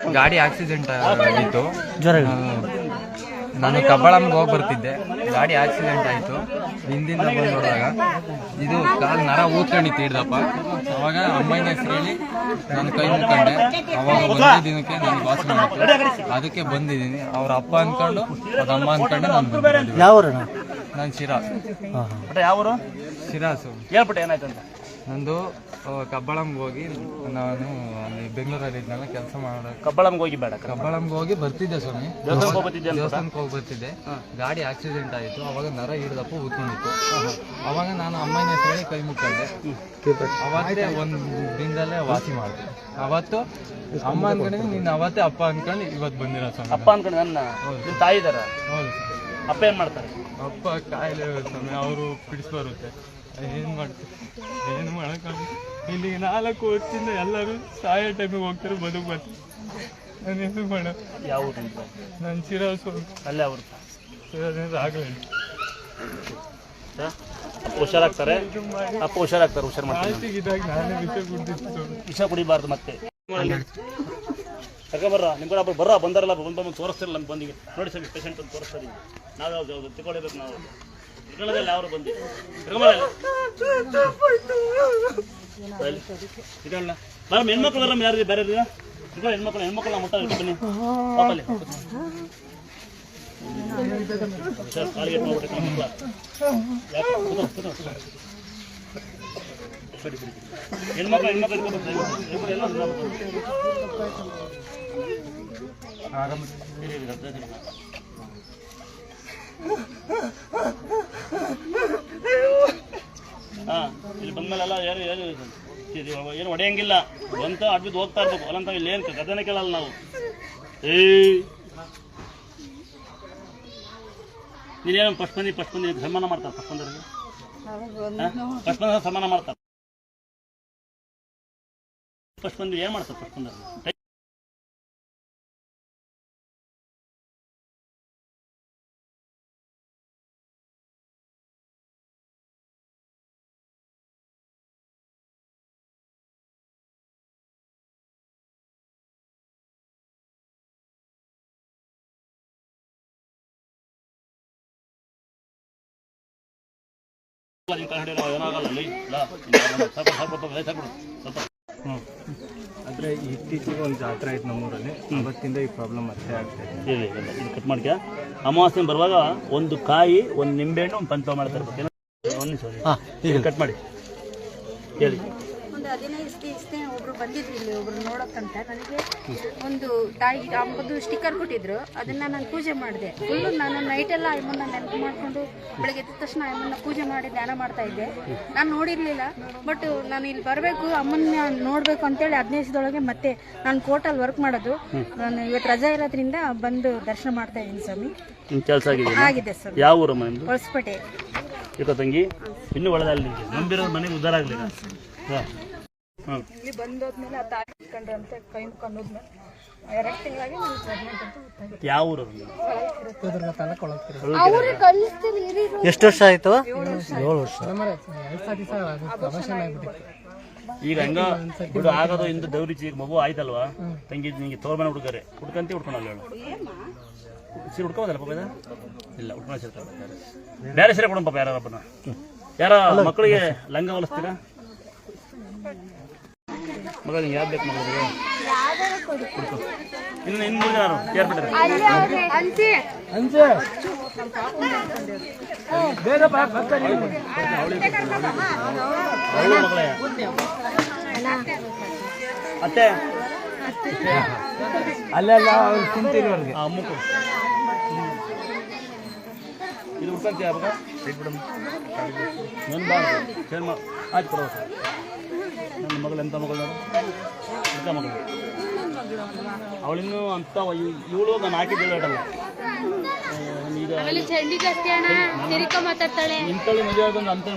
ಗಾಡಿ ಆಕ್ಸಿಡೆಂಟ್ ಆಗಿತ್ತು. ನಾನು ಕಬ್ಬಳಮ್ಗೆ ಹೋಗಿ ಬರ್ತಿದ್ದೆ. ಗಾಡಿ ಆಕ್ಸಿಡೆಂಟ್ ಆಯಿತು. ಹಿಂದಿಂದ ಬಂದು ನೋಡಿದಾಗ ಇದು ಕಾಲು ನರ ಊದ್ಕೊಂಡಿತ್ತು ಹಿಡ್ದಪ್ಪ ಅವಾಗ ಅಮ್ಮನ ಹೆಸರು ಹೇಳಿ ನಾನು ಕೈ ಮುಟ್ಕೊಂಡೆ ಅವಾಗ ಒಂದೇ ದಿನಕ್ಕೆ ನಾನು ವಾಸ ಮಾಡಿತ್ತು ಅದಕ್ಕೆ ಬಂದಿದ್ದೀನಿ. ಅವ್ರ ಅಪ್ಪ ಅಂದ್ಕೊಂಡು ಅವ್ರ ಅಮ್ಮ ಅಂದ್ಕೊಂಡು ನಾನು ಬಂದಿದ್ದೀನಿ. ಯಾವ ನಾನು ಶಿರಾ. ಶಿರಾಸು ಹೇಳ್ಬಿಟ್ಟು ಏನಾಯ್ತು ಅಂತ. ನಂದು ಕಬ್ಬಳಂಗೆ ಹೋಗಿ ನಾನು ಅಲ್ಲಿ ಬೆಂಗಳೂರಲ್ಲಿ ಇದ್ನಲ್ಲ ಕೆಲಸ ಮಾಡೋ ಕಬ್ಬಳಂಗೆ ಹೋಗಿ ಬೇಡ ಕಬ್ಬಳಂಗೆ ಹೋಗಿ ಬರ್ತಿದ್ದೆ ಸ್ವಾಮಿ. ದೇವಸ್ಥಾನಕ್ಕೆ ಹೋಗಿ ಬರ್ತಿದ್ದೆ ಗಾಡಿ ಆಕ್ಸಿಡೆಂಟ್ ಆಯಿತು ಅವಾಗ ನರ ಹಿಡ್ದಪ್ಪ ಉತ್ಕೊಂಡಿತ್ತು. ಅವಾಗ ನಾನು ಅಮ್ಮನ ಹೇಳಿ ಕೈ ಮುಕ್ಕಂಡೆ ಅವತ್ತೇ ಒಂದು ದಿನದಲ್ಲೇ ವಾಸಿ ಮಾಡಿದೆ. ಅವತ್ತು ಅಮ್ಮ ಅನ್ಕೊಂಡಿದ್ದೀನಿ ನೀನು ಅವತ್ತೇ ಅಪ್ಪ ಅನ್ಕೊಂಡು ಇವತ್ತು ಬಂದಿರೋ ಸ್ವಾಮಿ. ಅಪ್ಪ ಅನ್ಕೊಂಡು ನನ್ನ ತಾಯಿದಾರ ಹೌದು. ಅಪ್ಪ ಏನ್ ಮಾಡ್ತಾರೆ? ಅಪ್ಪ ಕಾಯಿಲೆ ಸ್ವಾಮಿ ಅವರು ಬಿಡಿಸ್ ಬರುತ್ತೆ. ಏನು ಮಾಡ್ತಾರೆ ಏನು ಮಾಡೋಕ್ಕಾಗ ಇಲ್ಲಿ ನಾಲ್ಕು ವರ್ಷದಿಂದ ಎಲ್ಲರೂ ಸಾಯೋ ಟೈಮಿಗೆ ಹೋಗ್ತಾರೆ ಬದುಕು ಬರ್ತಾರೆ. ನಾನು ಏನು ಮಾಡೋ ಯಾವ? ನಾನು ಶಿರಾ ಸ್ವಾಮಿ ಅಲ್ಲೇ ಅವ್ರು. ಆಗಲಿಲ್ಲ. ಅಪ್ಪ ಹುಷಾರಾಗ್ತಾರೆ? ಅಪ್ಪ ಹುಷಾರಾಗ್ತಾರೆ ಹುಷಾರು ಮಾಡ್ತಾರೆ ನಾನೇ ಕುಡ್ದಿತ್ತು ವಿಷ ಕುಡಿಬಾರ್ದು ಮತ್ತೆ. ಯಾಕೆ ಬರ್ರ ನಿಮ್ಮ ಕೂಡ ಬರ್ರ, ಬಂದಾರಲ್ಲ, ಬಂದು ಬಂದು ತೋರಿಸ್ತಿರಲ್ಲ ನಮ್ಗೆ ಬಂದಿಗೆ ನೋಡಿ ಸರ್ ಪೇಷಂಟ್ ಅಂತ ತೋರಿಸ್ತಾರೆ ನಾವು ಯಾವ್ದು ಯಾವ್ದು ತಿಳ್ಕೊಳ್ಬೇಕು ನಾವು ತಿಳ್ಕೊಳ್ಳೋದಲ್ಲ ಅವರು ಬಂದು. ತಿಳ್ಕೊಳ್ಳ ಬರ ಹೆಣ್ಮಕ್ಳು ಬರಮ್ಮ ಯಾರು ಬೇರೆ ತಿಳ್ಕೊಳ್ಳಿ, ಹೆಣ್ಮಕ್ಳು ಹೆಣ್ಮಕ್ಳು ಮುಟ್ಟ ಬನ್ನಿ. ಪಾಪಲ್ಲಿ ಕಾಲಿಗೆ. ಸರಿ ಹೆಣ್ಮಕ್ಳು ಹೆಣ್ಮಕ್ಳು. ಎಲ್ಲ ಹಾ, ಇಲ್ಲಿ ಬಂದ್ಮೇಲೆಲ್ಲ ಏನು ಏನು ಏನು ಹೊಡೆಯಂಗಿಲ್ಲ ಬಂತ ಅಡ್ಬಿದ್ದು ಹೋಗ್ತಾ ಇರ್ಬೇಕು. ಅಲ್ಲಂತ ಇಲ್ಲಿ ಏನು ಕಥೆನೇ ಕೇಳಲ್ಲ ನಾವು. ಏಯ್. ನೀನೇನು ಫಸ್ಟ್ ಬಂದಿ ಫಸ್ಟ್ ಬಂದಿ ಸನ್ಮಾನ ಮಾಡ್ತಾರೆ ಫಸ್ಟ್ ಬಂದವರಿಗೆ ಫಸ್ಟ್ ಬಂದ ಸನ್ಮಾನ ಮಾಡ್ತಾರೆ. ಫಸ್ಟ್ ಬಂದು ಏನು ಮಾಡ್ತಾರೆ ಫಸ್ಟ್ ಆದರೆ ಇತ್ತೀಚೆಗೆ ಒಂದು ಜಾತ್ರೆ ಆಯ್ತು ನಮ್ಮೂರಲ್ಲಿ. ಅವತ್ತಿಂದ ಈ ಪ್ರಾಬ್ಲಮ್ ಮತ್ತೆ ಆಗ್ತದೆ ಇದೆ. ಇಲ್ಲ ಇಲ್ಲ ಇದು. ಕಟ್ ಮಾಡ್ಕ ಅಮಾವಾಸ್ಯೆ ಬರುವಾಗ ಒಂದು ಕಾಯಿ ಒಂದು ನಿಂಬೆಹಣ್ಣು ಒಂದು ಪಂಚ ಮಾಡ್ತಾ ಇರ್ಬೇಕು? ಒಂದು ಕಟ್ ಮಾಡಿ. ಹೇಳಿ. ಒಂದು ಹದಿನೈದು ಇಷ್ಟೇ ಒಬ್ರು ಬಂದಿದ್ರು ಇಲ್ಲಿ ಒಬ್ರು ನೋಡಕ್ಕಂತ. ನನಗೆ ಒಂದು ತಾಯಿ ಅಮ್ಮದು ಸ್ಟಿಕ್ಕರ್ ಕೊಟ್ಟಿದ್ರು. ಅದನ್ನ ನಾನು ಪೂಜೆ ಮಾಡಿದೆ. ಫುಲ್ಲು ನಾನು ನೈಟೆಲ್ಲ ಅಮ್ಮನ್ನ ನೆನಪು ಮಾಡಿಕೊಂಡು ಬೆಳಗ್ಗೆ ಎದ್ದ ತಕ್ಷಣ ಅಮ್ಮನ್ನ ಪೂಜೆ ಮಾಡಿ ಧ್ಯಾನ ಮಾಡ್ತಾ ಇದ್ದೆ. ನಾನು ನೋಡಿರಲಿಲ್ಲ ಬಟ್ ನಾನು ಇಲ್ಲಿ ಬರಬೇಕು ಅಮ್ಮನ್ನ ನೋಡಬೇಕು ಅಂತೇಳಿ ಹದಿನೈದು ದಿವಸದೊಳಗೆ ಮತ್ತೆ ನಾನು ಕೋರ್ಟಲ್ಲಿ ವರ್ಕ್ ಮಾಡೋದು. ನಾನು ಇವತ್ತು ರಜಾ ಇರೋದ್ರಿಂದ ಬಂದು ದರ್ಶನ ಮಾಡ್ತಾ ಇದ್ದೀನಿ ಸ್ವಾಮಿ. ಕೆಲಸ ಆಗಿದೆ ಆಗಿದೆ ಸರ್ ಯಾವ ಊರು ತಂಗಿ ಇನ್ನೂ ಒಳ್ಳೆದಲ್ಲಿ ನಂಬಿರೋ ಮನೆಗೆ ಉದ್ದಾರ ಆಗಲಿಲ್ಲ. ಹಾಂ. ಇಲ್ಲಿ ಬಂದೋದ್ಮೇಲೆ ಆ ತಾಯಿ ಇಟ್ಕೊಂಡ್ರಂತೆ ಕೈ ಮುಖ ಎರಡು ತಿಂಗಳಾಗಿ ನಾನು ಪ್ರೆಗ್ನೆಂಟ್ ಅಂತ ಗೊತ್ತಾಗಿತ್ತು ಯಾವ ಊರು ಎಷ್ಟು ವರ್ಷ ಆಯ್ತು? ಏಳು ವರ್ಷ ಈಗ ಹಂಗ ಬಿಡು ಆಗೋದು ಇಂದ ದೌರಿಚಿ ಈಗ ಮಗು ಆಯ್ತಲ್ವಾ? ತಂಗಿ ನಿಂಗೆ ತೋರ್ ಮನೆ ಹುಡುಗರೆ. ಹುಡ್ಕಂತಿ ಹುಡ್ಕೊಳಲ್ಲ ಹೇಳು. ಸೀರೆ ಹುಡ್ಕೋದಲ್ಲ ಪಾಪ ಇದು? ಇಲ್ಲ ಹುಡ್ಕೊಳ ಸೀರೆ ಬೇರೆ ಸೀರೆ ಕೊಡೋಣ ಪಾಪ ಯಾರಪ್ಪನ ಯಾರ ಮಕ್ಕಳಿಗೆ ಲಂಗ ಹೊಲಿಸ್ತೀರಾ? ಮಗ ನಿಂಗೆ ಯಾರು ಬೇಕು ಮಗಳಿಗೆ ಹುಡ್ಕೊ ಇನ್ನು ಇನ್ನು ಮೂರು ಜನ ಯಾರು ಅವಳು ಮಗಳೇ ಅತ್ತೆ. ಅಲ್ಲೆಲ್ಲ ಅವ್ರು ತಿಂತೀನಿ ಅವ್ರಿಗೆ ಆ ಅಮ್ಮಕ್ಕೂ ಇದು ಅವಾಗ ಆಯ್ತು ಕೊಡೋ ನನ್ನ ಮಗಳು ಎಂಥ ಮಗಳು ಎಂಥ ಮಗಳು? ಅವಳಿನ್ನೂ ಅಂತ ಇವಳು ನಾನು ಹೇಳಲ್ಲ. ಈಗ ಇಂಥಳು ಮದುವೆ ಅಂತ